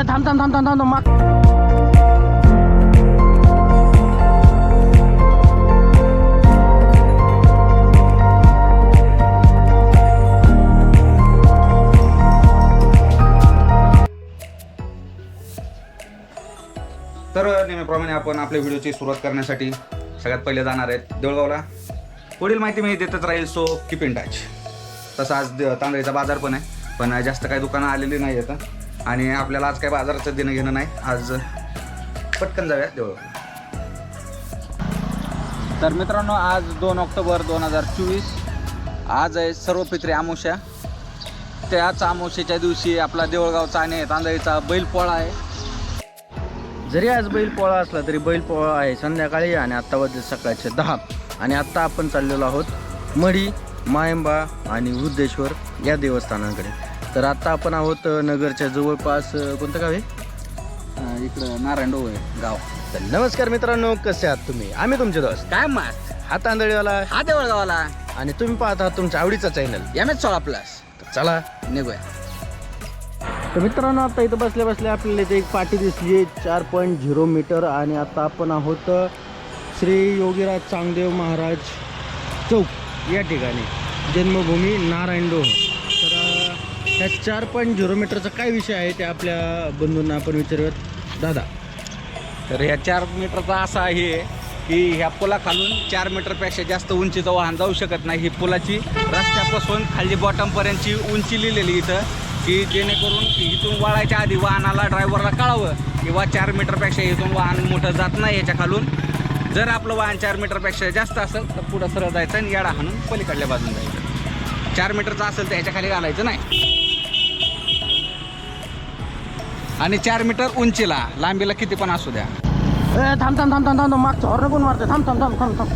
नाही थांब थांब थांब थांब थांब मग. तर नेहमीप्रमाणे आपण आपल्या व्हिडिओची सुरुवात करण्यासाठी सगळ्यात पहिले जाणार आहेत देऊळगावला. पुढील माहिती मी देतच राहील सो किप इन टच तसं आज तांदळीचा बाजार पण आहे पण जास्त काही दुकानं आलेली नाही आहेत. आणि आपल्याला आज काही बाजाराचं देणं घेणं नाही. आज पटकन जाऊया देऊळगाव तर मित्रांनो आज दोन ऑक्टोबर दोन हजार चोवीस. आज आहे सर्व पित्रे आमोशा त्याच आमोशेच्या दिवशी आपला देवळगावचा आणि तांदळीचा बैलपोळा आहे. जरी आज बैलपोळा असला तरी बैलपोळा आहे संध्याकाळी आणि आत्ता वाजले सकाळचे दहा. आणि आत्ता आपण चाललेलो आहोत मढी मायंबा आणि वृद्धेश्वर या देवस्थानांकडे. तर आत्ता आपण आहोत नगरच्या जवळपास कोणतं गाव आहे? इकडं नारायण आहे गाव. तर नमस्कार मित्रांनो कसे आहात तुम्ही? आम्ही तुमचे दोस्त. काय मग हा तांदळीवाला? हा देऊळगावाला आणि तुम्ही पाहत आहात तुमच्या आवडीचा चॅनल एम एच सोळा प्लस तर चला. निघूया. तर मित्रांनो आता इथं बसल्या बसल्या आपल्याला इथे एक पाटी दिसली आहे चार पॉईंट झिरो मीटर आणि आता आपण आहोत श्री योगीराज चांगदेव महाराज चौक. या ठिकाणी. जन्मभूमी नारायणडोह तर अ, ह्या चार पॉईंट झिरो मीटरचा काय विषय आहे ते आपल्या बंधूंना आपण विचारूयात. दादा. तर ह्या चार मीटरचा असा आहे की ह्या पुलाखालून चार मीटरपेक्षा जास्त उंचीचं वाहन जाऊ शकत नाही. ही पुलाची रस्त्यापासून खाली बॉटमपर्यंतची उंची लिहिलेली इथं की जेणेकरून इथून वळायच्या आधी वाहनाला ड्रायव्हरला कळावं किंवा चार मीटरपेक्षा इथून वाहन मोठं जात नाही याच्या खालून जर आपलं वाहन चार मीटरपेक्षा जास्त असेल तर पुढं सरळ जायचं आणि याडा हाणून पलीकडल्या बाजून जायचं. चार मीटरचं असेल तर ह्याच्या खाली घालायचं नाही. आणि चार मीटर उंचीला. लांबीला किती पण असू द्या. ए थांब थांब थांब थांब थांब मागचं हॉर्न कोण मारते थांब थांब थांब थांब थांब.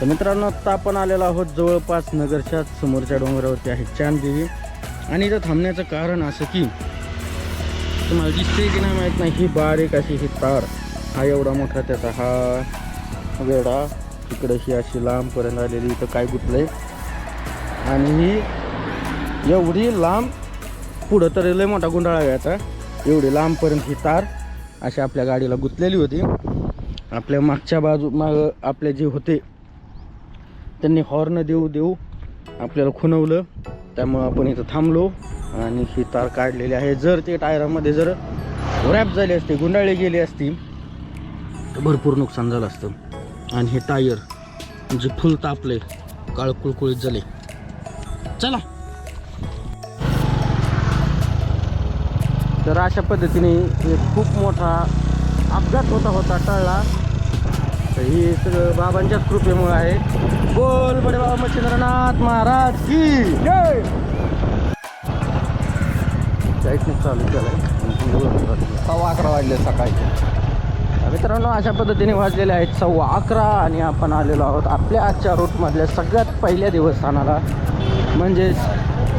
तर मित्रांनो आत्ता आपण आलेलो आहोत जवळपास नगरच्या समोरच्या डोंगरावरती आहे चांददेवी. आणि इथं थांबण्याचं कारण असं की तुम्हाला दिसते की नाही माहीत नाही ही बारीक अशी ही तार. हा एवढा मोठा त्याचा हा वेडा इकडं ही अशी लांबपर्यंत आलेली इथं काय गुतलंय. आणि ही एवढी लांब पुढं तर लय मोठा गुंडाळा घ्यायचा. एवढी लांबपर्यंत ही तार अशी आपल्या गाडीला गुंतलेली होती. आपल्या मागच्या बाजू माग आपले जे होते त्यांनी हॉर्न देऊ देऊ आपल्याला खुणवलं. त्यामुळं आपण इथं थांबलो आणि ही तार काढलेली आहे. जर ते टायरामध्ये जर रॅप झाली असती गुंडाळी गेली असती तर भरपूर नुकसान झालं असतं. आणि हे टायर जे फुल तापले काळ कुळकुळीत झाले. चला. तर अशा पद्धतीने एक खूप मोठा अपघात होता होता टळला. तर ही सगळं बाबांच्याच कृपेमुळे आहे. बोल बडे बाबा मच्छिंद्रनाथ महाराज की चालू केलाय. सव्वा अकरा वाजले सकाळचे. मित्रांनो अशा पद्धतीने वाजलेले आहेत सव्वा अकरा आणि आपण आलेलो आहोत आपल्या आजच्या रूटमधल्या सगळ्यात पहिल्या देवस्थानाला. म्हणजेच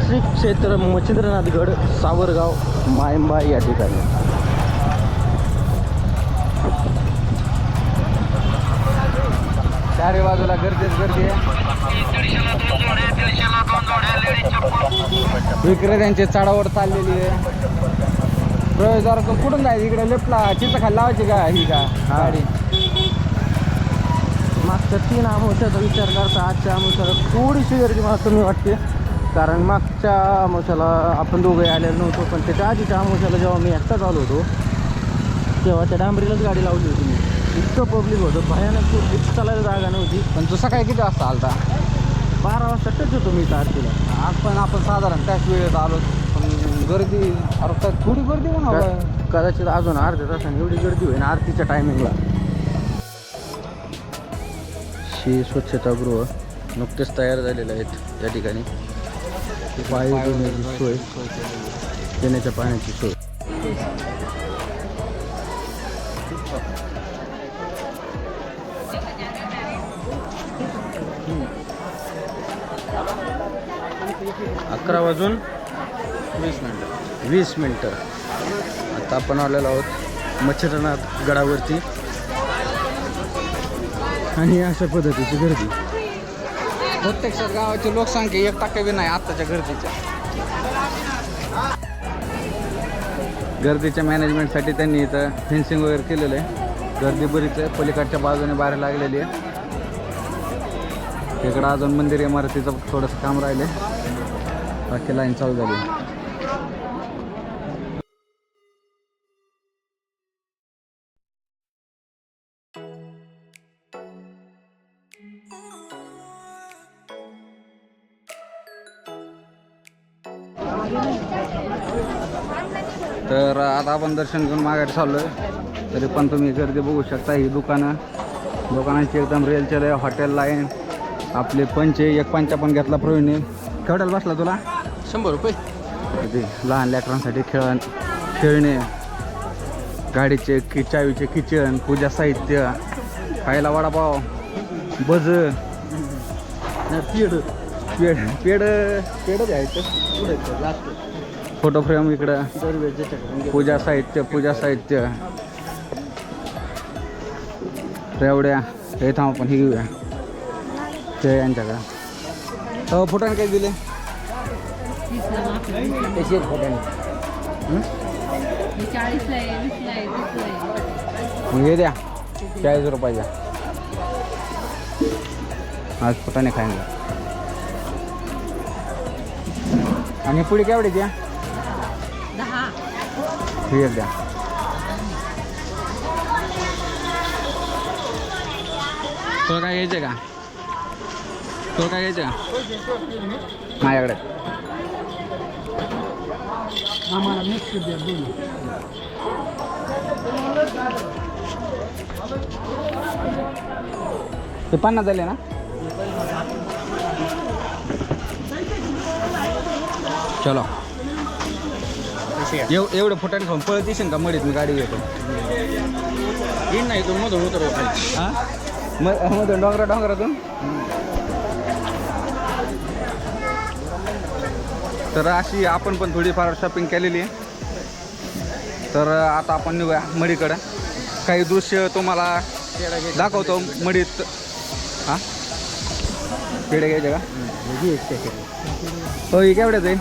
श्री क्षेत्र मच्छिंद्रनाथगड सावरगाव मायंबा या ठिकाणी. चारही बाजूला गर्दीच गर्दी आहे. विक्रेत्यांची चढावड चाललेली आहे. प्रवेशद्वार कुठून जायचं? इकडे लेफ्टला चित्र खाली लावायची का ही का गाडी? मागच्या तीन अमावस्याचा विचार करता आजच्या अमावस्याला थोडीशी गर्दी मला कमी वाटते. कारण मागच्या अमावस्याला आपण दोघे आलेलो नव्हतो पण त्याच्या आधीच्या अमावस्याला जेव्हा मी एकटाच आलो होतो तेव्हा त्या डांबरीलाच गाडी लावली होती मी. इतकं पब्लिक होतं भयानक खूप. चालायला जागा नव्हती. पण तू सकाळी किती वाजता आलता? बारा वाजता टच होतो मी तारखेला आज पण आपण साधारण त्याच वेळेत आलो पण गर्दी अरे काय थोडी गर्दी क- कदाचित अजून अर्ध्या तासाने एवढी गर्दी होईल आरतीच्या टायमिंगला श्री स्वच्छतागृह नुकतेच तयार झालेले आहेत त्या ठिकाणी. वायू देण्याची सोय पिण्याच्या पाण्याची सोय. अकरा वाजून वीस मिनटं. वीस मिनटं. आता आपण आलेलो आहोत मच्छरनाथ गडावरती. आणि अशा पद्धतीची गर्दी. प्रत्यक्षात गावाची लोकसंख्या एक टक्का बी नाही आत्ताच्या गर्दीच्या. गर्दीच्या मॅनेजमेंटसाठी त्यांनी इथं फेन्सिंग वगैरे केलेलं आहे. गर्दी बरीच आहे. पलीकडच्या बाजूने बाहेर लागलेली आहे. इकडं अजून मंदिर इमारतीचं थोडंसं काम राहिलं बाकी लाईन चालू झाली. आता आपण दर्शन घेऊन माघारी चाललो आहे तरी पण तुम्ही गर्दी बघू शकता ही दुकानं. दुकानांची एकदम रेलचेल आहे हॉटेल लाईन आपले पंचे एक पंचा पण घेतला प्रवीणने. केवढ्याला बसला तुला? शंभर रुपये. ते लहान लेकरांसाठी खेळ खेळणे. गाडीचे कि चावीचे किचन पूजा साहित्य खायला वडापाव बज. पेड पेड पेड पेडच आहेत पुढे लास्ट. फोटो फ्रेम इकडं. पूजा साहित्य पूजा साहित्य. रेवड्या हे थांब आपण हे घेऊया. ते यांच्याकडं. हो फुटाने काय दिले? त्याची एक फोटो हे द्या. चाळीस रुपयाच्या आज फुटाने खायला. आणि पुढे केवढे द्या? ही एक द्या तुला काय घ्यायचं का? तुला काय घ्यायचं का? माझ्याकडे. आम्हाला मिक्स द्या दोन ते पन्नास झाले ना? चलो. एव एवढं फुटाने खाऊन पळत येशील का? मडीत मी गाडी घेतो. येईन नाही तो मधून उतर हा? मग मधून डोंगरा डोंगरातून? तर अशी आपण पण थोडीफार शॉपिंग केलेली आहे. तर आता आपण निघूया मडीकडं. काही दृश्य तुम्हाला दाखवतो मडीत. हा? पेढे घ्यायचे का? हो केवढ्याच आहे?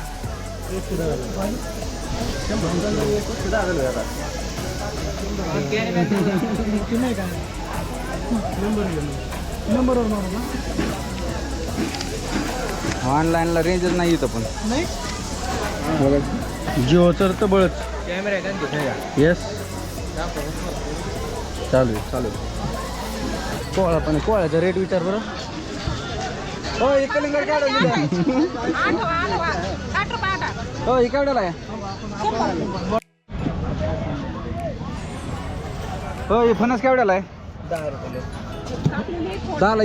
ऑनलाईनला रेंजच नाही इथं पण. जिओ तर तबळच कॅमेरा येस चालू आहे चालू कोळा पण कोळ्याचा रेट विचार बरं. हो कलिंगड केवढ्याला हो केवढ्याला आहे हो हे फणस केवढ्याला आहे?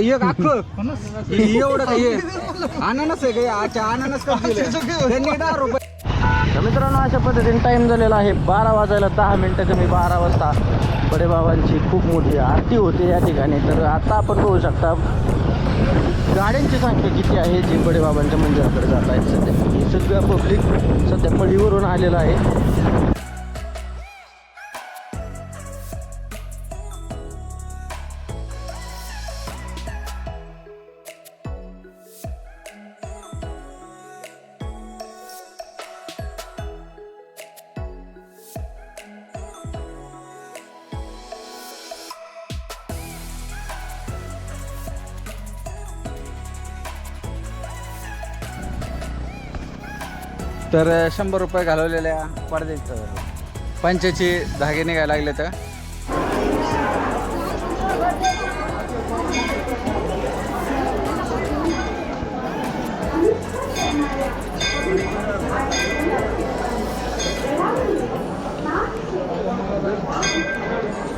एक अख्खं. एवढं काय हे? अननस आहे का अच्छा अननस का त्यांनी दहा रुपये. तर मित्रांनो अशा पद्धतीने टाईम झालेला आहे. बारा वाजायला दहा मिनटं कमी बारा वाजता बडेबाबांची खूप मोठी आरती होते या ठिकाणी. तर आता आपण बघू शकता गाड्यांची संख्या किती आहे जी बडेबाबांच्या मंदिराकडे जात आहेत सध्या? सगळ्या पब्लिक सध्या पडीवरून आलेलं आहे. तर शंभर रुपये घालवलेल्या पडद्याचं पंचाची धागे निघायला लागले तर.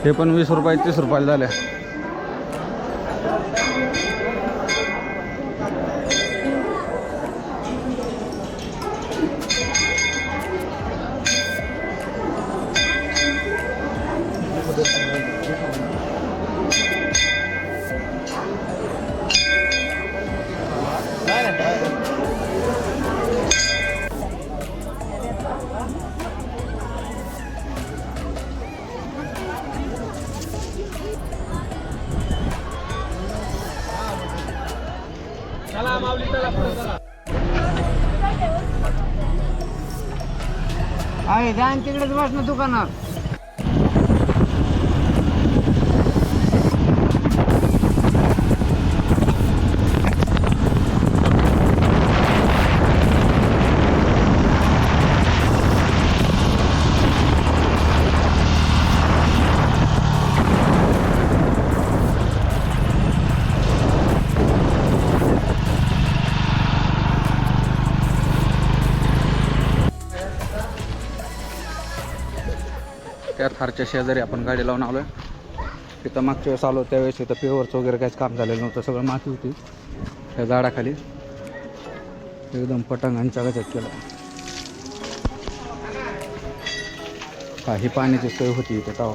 हे पण वीस रुपये तीस रुपयाला झाल्या आहे जा आणि तिकडेच बस ना दुकानात. त्या थारच्या शेजारी आपण गाडी लावून आलोय. तिथं मागच्या वेळेस आलो त्यावेळेस तिथं पेवरचं वगैरे काहीच काम झालेलं नव्हतं सगळं माती होती. त्या झाडाखाली एकदम पटांगांच्या गजात केलं. हा ही पाण्याची सोय होती इथे तवा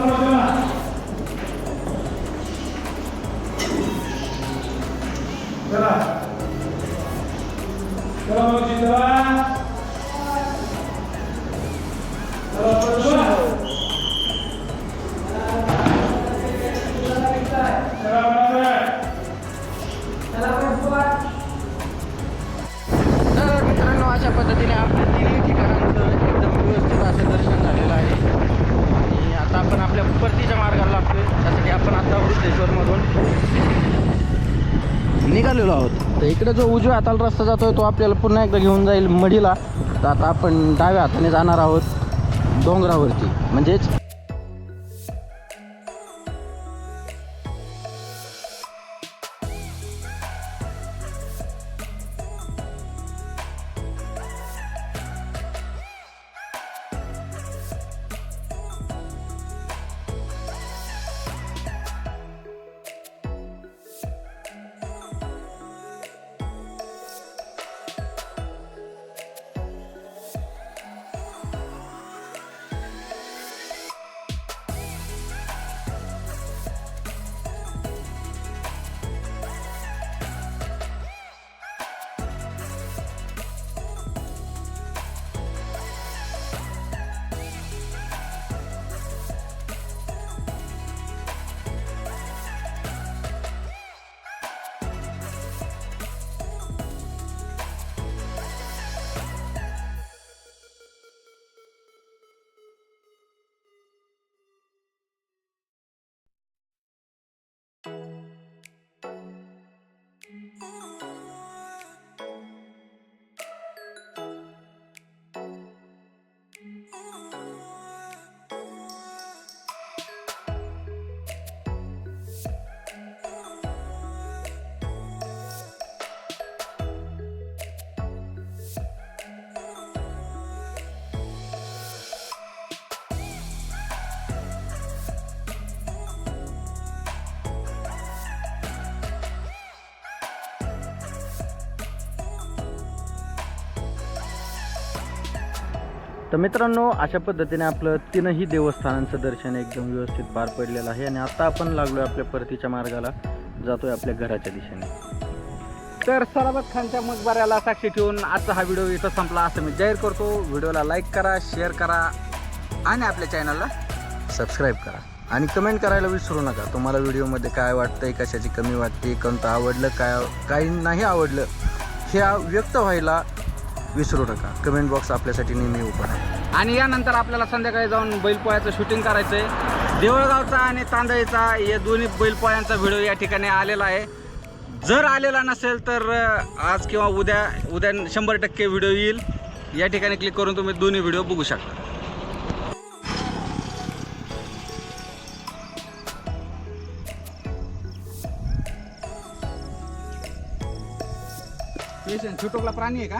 इकडे जो उजव्या हाताला रस्ता जातोय तो आपल्याला पुन्हा एकदा घेऊन जाईल मढीला. तर आता आपण डाव्या हाताने जाणार आहोत डोंगरावरती. म्हणजेच तर मित्रांनो अशा पद्धतीने आपलं तीनही देवस्थानांचं दर्शन एकदम व्यवस्थित पार पडलेलं आहे आणि आता आपण लागलोय आपल्या परतीच्या मार्गाला. जातोय आपल्या घराच्या दिशेने. तर सराबत खानच्या मकबऱ्याला साक्षी ठेवून आजचा हा व्हिडिओ इथं संपला असं मी जाहीर करतो. व्हिडिओला लाईक करा शेअर करा आणि आपल्या चॅनलला सबस्क्राईब करा. आणि कमेंट करायला विसरू नका. तुम्हाला व्हिडिओमध्ये काय वाटतंय कशाची कमी वाटते कोणतं आवडलं काय काही नाही आवडलं हे व्यक्त व्हायला विसरू नका. कमेंट बॉक्स आपल्यासाठी नेहमी ओपन आहे. आणि यानंतर आपल्याला संध्याकाळी जाऊन बैलपोळ्याचं शूटिंग करायचं आहे देवळगावचा आणि तांदळीचा या दोन्ही बैलपोळ्यांचा व्हिडिओ या ठिकाणी आलेला आहे. जर आलेला नसेल तर आज किंवा उद्या उद्या शंभर टक्के व्हिडिओ येईल. या ठिकाणी क्लिक करून तुम्ही दोन्ही व्हिडिओ बघू शकता. छोटोकला प्राणी आहे का?